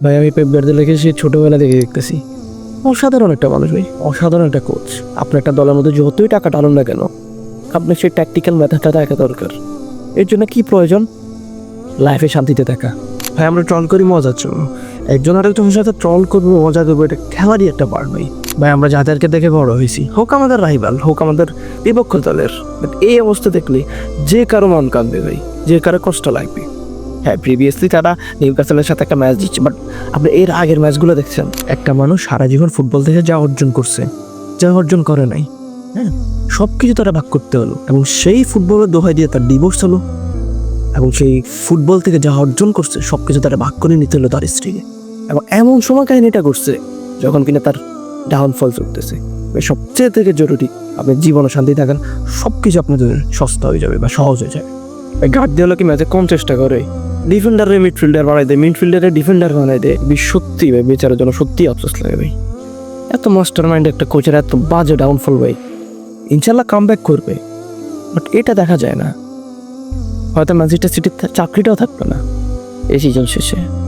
ভাই, আমি পেপ গার্দিওলাকে সে ছোটোবেলা দেখে দেখতেছি। অসাধারণ একটা মানুষ ভাই, অসাধারণ একটা কোচ আপনার একটা দলের মধ্যে যতই টাকা টানুন না কেন, আপনার সেই ট্যাকটিক্যাল মেথাডটা দেখা দরকার। এর জন্য কি প্রয়োজন? লাইফে শান্তিতে থাকা। ভাই, আমরা ট্রল করি মজার জন্য একজন আরেকজনের সাথে ট্রল করব, মজা দেবো এটা খেলারই একটা পার্ট ভাই। ভাই, আমরা যাদেরকে দেখে বড় হয়েছি, হোক আমাদের রাইভাল হোক আমাদের বিপক্ষ দলের এই অবস্থা দেখলে যে কারও মন কাঁদবে ভাই, যে কারও কষ্ট লাগবে। হ্যাঁ প্রিভিয়াসলি তারা নিউক্যাসলের সাথে একটা ম্যাচ দিচ্ছে বাট আপনি এর আগের ম্যাচগুলো দেখছেন। একটা মানুষ সারা জীবন ফুটবল থেকে যা অর্জন করছে যা অর্জন করে নাই। হ্যাঁ সব কিছু তারা ভাগ করতে হলো এবং সেই ফুটবলের দোহাই দিয়ে তার ডিভোর্স হলো এবং সেই ফুটবল থেকে যা অর্জন করছে সব কিছু তারা ভাগ করে নিতে হলো তার স্ত্রীকে। এবং এমন সময় কাহিনীটা করছে যখন কিনা তার ডাউনফল চলতেছে। সবচেয়ে থেকে জরুরি আপনি জীবনে শান্তি থাকেন সব কিছু আপনাদের সস্তা হয়ে যাবে বা সহজ হয়ে যাবে। গার্ড দিয়ে কি ম্যাচে কম চেষ্টা করে? ডিফেন্ডারে মিডফিল্ডার বানাই দেয় মিডফিল্ডারে ডিফেন্ডার বানাই দেয় সত্যি ভাই, বেচারার জন্য সত্যি আফসোস লাগে ভাই। এত মাস্টার মাইন্ড একটা কোচের এত বাজে ডাউনফল ভাই। ইনশাল্লাহ কাম ব্যাক করবে। বাট এটা দেখা যায় না। হয়তো ম্যানচেস্টার সিটির চাকরিটাও থাকবে না। এই সিজন শেষে।